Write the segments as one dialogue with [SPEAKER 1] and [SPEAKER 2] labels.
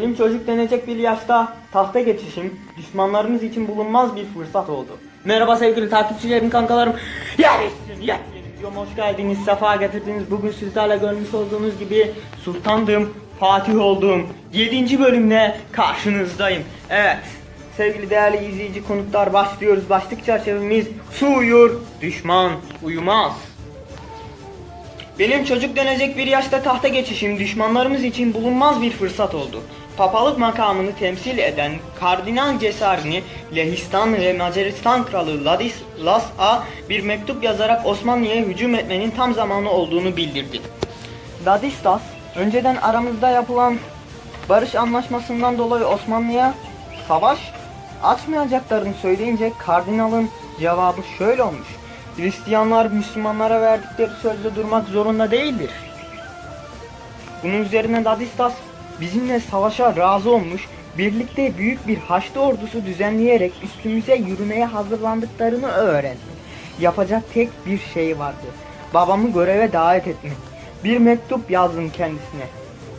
[SPEAKER 1] Benim çocuk denecek bir yaşta tahta geçişim düşmanlarımız için bulunmaz bir fırsat oldu. Merhaba sevgili takipçilerim, kankalarım. Yerleşsin, yerleşsin. Videoma hoş geldiniz, sefa getirdiniz. Bugün sizlerle görmüş olduğunuz gibi sultandım, Fatih oldum. 7. bölümle karşınızdayım. Evet, sevgili değerli izleyici konuklar başlıyoruz. Başlık çerçevemiz su uyur, düşman uyumaz. Benim çocuk denecek bir yaşta tahta geçişim düşmanlarımız için bulunmaz bir fırsat oldu. Papalık makamını temsil eden Kardinal Cesarini Lehistan ve Macaristan Kralı Ladislas'a bir mektup yazarak Osmanlı'ya hücum etmenin tam zamanı olduğunu bildirdi. Ladislas önceden aramızda yapılan barış anlaşmasından dolayı Osmanlı'ya savaş açmayacaklarını söyleyince kardinalın cevabı şöyle olmuş. Hristiyanlar Müslümanlara verdikleri sözde durmak zorunda değildir. Bunun üzerine Ladislas bizimle savaşa razı olmuş, birlikte büyük bir Haçlı ordusu düzenleyerek üstümüze yürümeye hazırlandıklarını öğrendi. Yapacak tek bir şey vardı. Babamı göreve davet etmek. Bir mektup yazdım kendisine.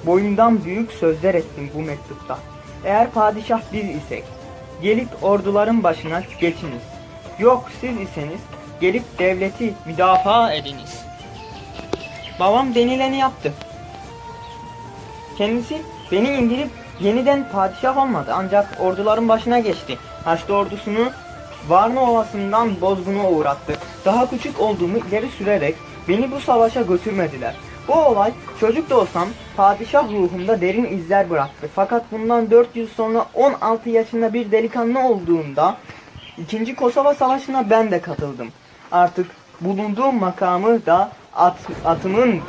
[SPEAKER 1] Boyundan büyük sözler ettim bu mektupta. Eğer padişah biz isek, gelip orduların başına geçiniz. Yok siz iseniz, gelip devleti müdafaa ediniz. Babam denileni yaptı. Kendisi beni indirip yeniden padişah olmadı ancak orduların başına geçti. Haçlı ordusunu Varna Ovası'ndan bozguna uğrattı. Daha küçük olduğumu ileri sürerek beni bu savaşa götürmediler. Bu olay çocuk da olsam padişah ruhumda derin izler bıraktı. Fakat bundan 4 yıl sonra 16 yaşında bir delikanlı olduğumda 2. Kosova Savaşı'na ben de katıldım. Artık bulunduğum makamı da at, atımın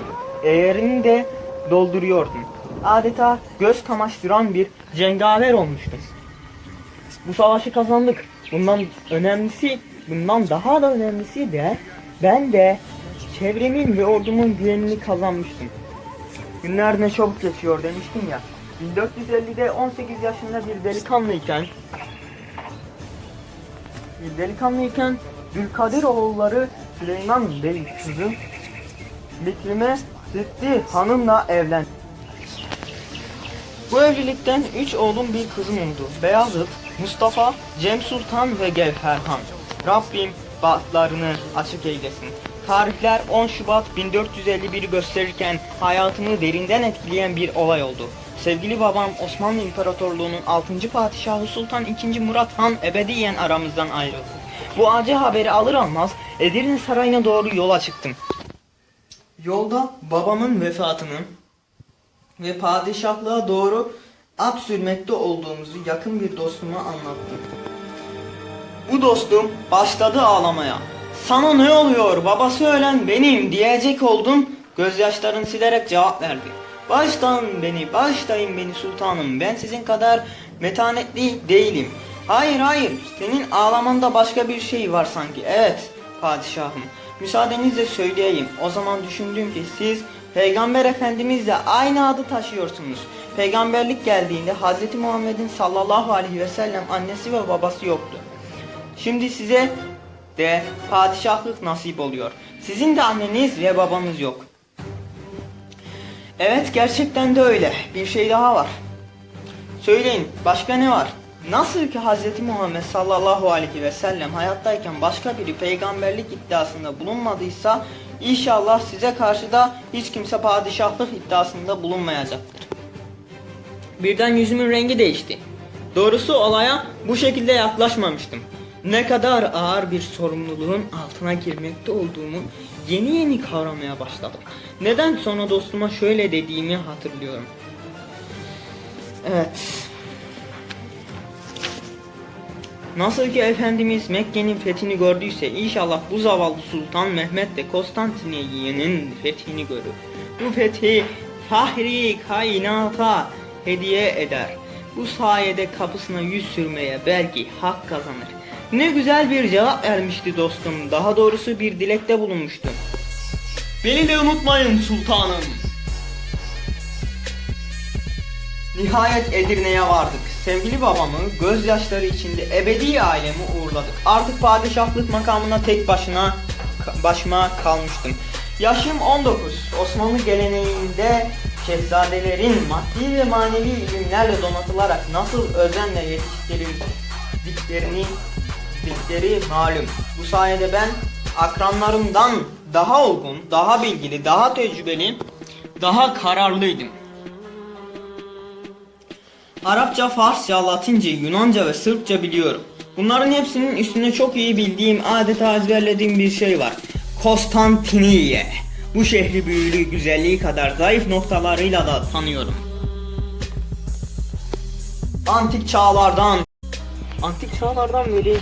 [SPEAKER 1] eğerini de dolduruyordum. Adeta göz kamaştıran bir cengaver olmuştum. Bu savaşı kazandık. Bundan önemlisi, bundan daha da önemlisi de ben de çevremin ve ordumun güvenini kazanmıştım. Günler ne çabuk geçiyor demiştim ya. 1450'de 18 yaşında bir delikanlıyken bir delikanlıyken Zülkadir oğulları Süleyman Bey kızı Bikrime Zütti hanımla evlendi. Bu evlilikten 3 oğlum bir kızım oldu. Beyazıt, Mustafa, Cem Sultan ve Gevher Han. Rabbim bahtlarını açık eylesin. Tarihler 10 Şubat 1451'i gösterirken hayatımı derinden etkileyen bir olay oldu. Sevgili babam Osmanlı İmparatorluğu'nun 6. padişahı Sultan II. Murat Han ebediyen aramızdan ayrıldı. Bu acı haberi alır almaz Edirne Sarayı'na doğru yola çıktım. Yolda babamın vefatını ve padişahlığa doğru at sürmekte olduğumuzu yakın bir dostuma anlattım. Bu dostum başladı ağlamaya. Sana ne oluyor babası ölen benim diyecek oldum. Gözyaşlarını silerek cevap verdi. Baştan beni, başlayın beni sultanım. Ben sizin kadar metanetli değilim. Hayır hayır, senin ağlamanda başka bir şey var sanki. Evet, padişahım. Müsaadenizle söyleyeyim. O zaman düşündüm ki siz Peygamber Efendimizle aynı adı taşıyorsunuz. Peygamberlik geldiğinde Hz. Muhammed'in sallallahu aleyhi ve sellem annesi ve babası yoktu. Şimdi size de padişahlık nasip oluyor. Sizin de anneniz ve babanız yok. Evet gerçekten de öyle. Bir şey daha var. Söyleyin başka ne var? Nasıl ki Hz. Muhammed sallallahu aleyhi ve sellem hayattayken başka biri peygamberlik iddiasında bulunmadıysa inşallah size karşı da hiç kimse padişahlık iddiasında bulunmayacaktır. Birden yüzümün rengi değişti. Doğrusu olaya bu şekilde yaklaşmamıştım. Ne kadar ağır bir sorumluluğun altına girmekte olduğumu yeni yeni kavramaya başladım. Neden sonra dostuma şöyle dediğimi hatırlıyorum. Evet. Nasıl ki Efendimiz Mekke'nin fethini gördüyse inşallah bu zavallı Sultan Mehmet de Konstantiniye'nin fethini görür. Bu fethi fahri kainata hediye eder. Bu sayede kapısına yüz sürmeye belki hak kazanır. Ne güzel bir cevap vermişti dostum. Daha doğrusu bir dilekte bulunmuştu. Beni de unutmayın sultanım. Nihayet Edirne'ye vardık. Sevgili babamı gözyaşları içinde ebedi ailemi uğurladık. Artık padişahlık makamına tek başına başıma kalmıştım. Yaşım 19. Osmanlı geleneğinde şehzadelerin maddi ve manevi ilimlerle donatılarak nasıl özenle yetiştirildiklerini bildikleri malum. Bu sayede ben akranlarımdan daha olgun, daha bilgili, daha tecrübeli, daha kararlıydım. Arapça, Farsça, Latince, Yunanca ve Sırpça biliyorum. Bunların hepsinin üstüne çok iyi bildiğim, adeta ezberlediğim bir şey var. Konstantiniye. Bu şehri büyülü, güzelliği kadar zayıf noktalarıyla da tanıyorum. Antik çağlardan Antik çağlardan beri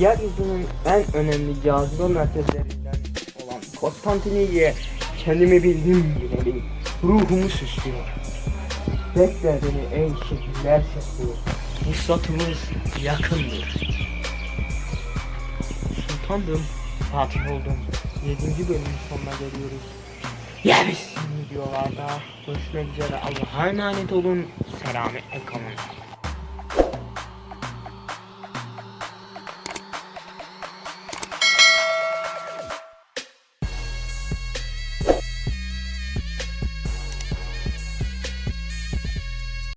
[SPEAKER 1] yeryüzünün en önemli cazibe merkezlerinden olan Konstantiniye kendimi bildim bileli ruhumu süslüyor. Bekle beni ey şekiller şekli. Vuslatımız yakındır. Sultandım, Fatih oldum. 7. bölümün sonuna geliyoruz. Yes! Videolarda görüşmek üzere. Allah'a emanet olun. Selametle kalın.